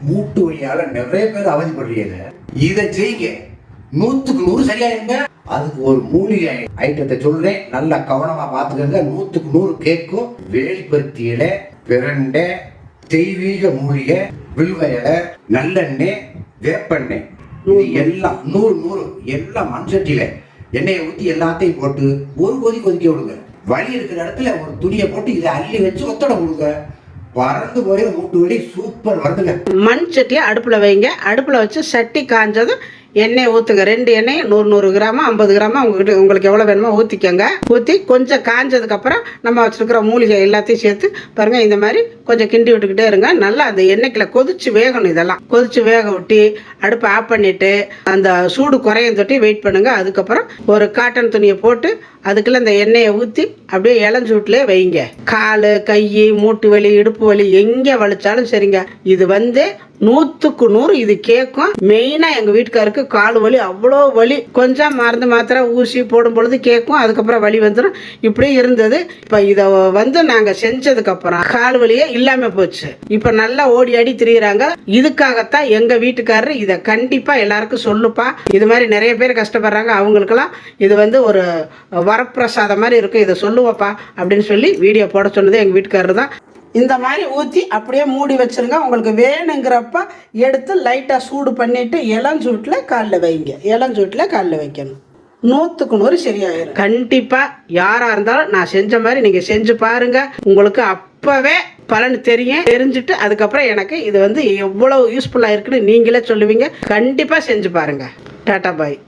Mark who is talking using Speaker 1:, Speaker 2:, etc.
Speaker 1: மூட்டு வழியால நிறைய பேர் அவதிப்படுறீங்க. இதை செய்யுங்க. நூத்துக்கு நூறு சரியாயிருங்க. அதுக்கு ஒரு மூலிகை ஐட்டத்தை சொல்றேன். நல்லா கவனமா பாத்துக்கோங்க நூத்துக்கு நூறு கேட்கும் வேலிப்பருத்தி இலை பிரண்டை தெய்வீக மூலிகை வில்வ நல்லெண்ணெய் வேப்பெண்ணெய். இது எல்லாம் நூறு நூறு. எல்லாம் மண் சட்டியில எண்ணெயை ஊற்றி எல்லாத்தையும் போட்டு ஒரு கொதி கொதிக்க விடுங்க. வலி இருக்கிற இடத்துல ஒரு துணியை போட்டு இதை அள்ளி வச்சு ஒத்தடை கொடுங்க. பறந்து போய் மூட்டு வலி சூப்பர் வருதுங்க.
Speaker 2: மண் சட்டியை அடுப்பில் வைங்க. அடுப்பில் வச்சு சட்டி காஞ்சதும் எண்ணெய் ஊற்றுங்க ரெண்டு எண்ணெய் நூறு நூறு கிராமம் ஐம்பது கிராமம் உங்ககிட்ட உங்களுக்கு எவ்வளோ வேணுமோ ஊற்றிக்கோங்க ஊற்றி கொஞ்சம் காஞ்சதுக்கப்புறம் நம்ம வச்சுருக்கிற மூலிகை எல்லாத்தையும் சேர்த்து பாருங்கள் இந்த மாதிரி கொஞ்சம் கிண்டி விட்டுக்கிட்டே இருங்க. நல்லா அந்த எண்ணெய்க்குள்ள கொதிச்சு வேகணும் இதெல்லாம். கொதிச்சு வேக விட்டு அடுப்பை ஆஃப் பண்ணிவிட்டு அந்த சூடு குறையும் தொட்டி வெயிட் பண்ணுங்கள் அதுக்கப்புறம் ஒரு காட்டன் துணியை போட்டு அதுக்குள்ளே அந்த எண்ணெயை ஊற்றி அப்படியே இளஞ்சூட்டிலே வைங்க. கால் கை மூட்டு வலி இடுப்பு வலி எங்கே வலிச்சாலும் சரிங்க. இது வந்து நூற்றுக்கு நூறு இது கேட்கும் மெயினாக எங்கள் வீட்டுக்காருக்கு கால் வலி அவ்வளோ வலி. கொஞ்சம் மருந்து மாத்திரை ஊசி போடும் பொழுது கேட்கும் அதுக்கப்புறம் வலி வந்துடும் இப்படியே இருந்தது. இப்போ இதை வந்து நாங்கள் செஞ்சதுக்கப்புறம் கால் வலியே இல்லாமல் போச்சு. இப்போ நல்லா ஓடி ஆடி திரியிறாங்க. இதுக்காகத்தான் எங்கள் வீட்டுக்காரர் இதை கண்டிப்பாக எல்லாருக்கும் சொல்லுப்பா. இது மாதிரி நிறைய பேர் கஷ்டப்படுறாங்க. அவங்களுக்கெல்லாம் இது வந்து ஒரு வரப்பிரசாதம் மாதிரி இருக்கும். இதை சொல்லுவப்பா அப்படின்னு சொல்லி வீடியோ போட சொன்னது எங்கள் வீட்டுக்காரர் தான். இந்த மாதிரி ஊற்றி அப்படியே மூடி வச்சிருங்க. உங்களுக்கு வேணுங்கிறப்ப எடுத்து லைட்டாக சூடு பண்ணிவிட்டு இளஞ்சூட்டில் காலில் வைங்க. இளஞ்சூட்டில் காலில் வைக்கணும். நூற்றுக்கு நூறு சரியாயிரும். கண்டிப்பாக யாராக இருந்தாலும் நான் செஞ்ச மாதிரி நீங்கள் செஞ்சு பாருங்கள் உங்களுக்கு அப்போவே பலன் தெரியும். தெரிஞ்சுட்டு அதுக்கப்புறம் எனக்கு இது வந்து எவ்வளோ யூஸ்ஃபுல்லாக இருக்குன்னு நீங்களே சொல்லுவீங்க. கண்டிப்பாக செஞ்சு பாருங்கள் டாட்டா பாய்.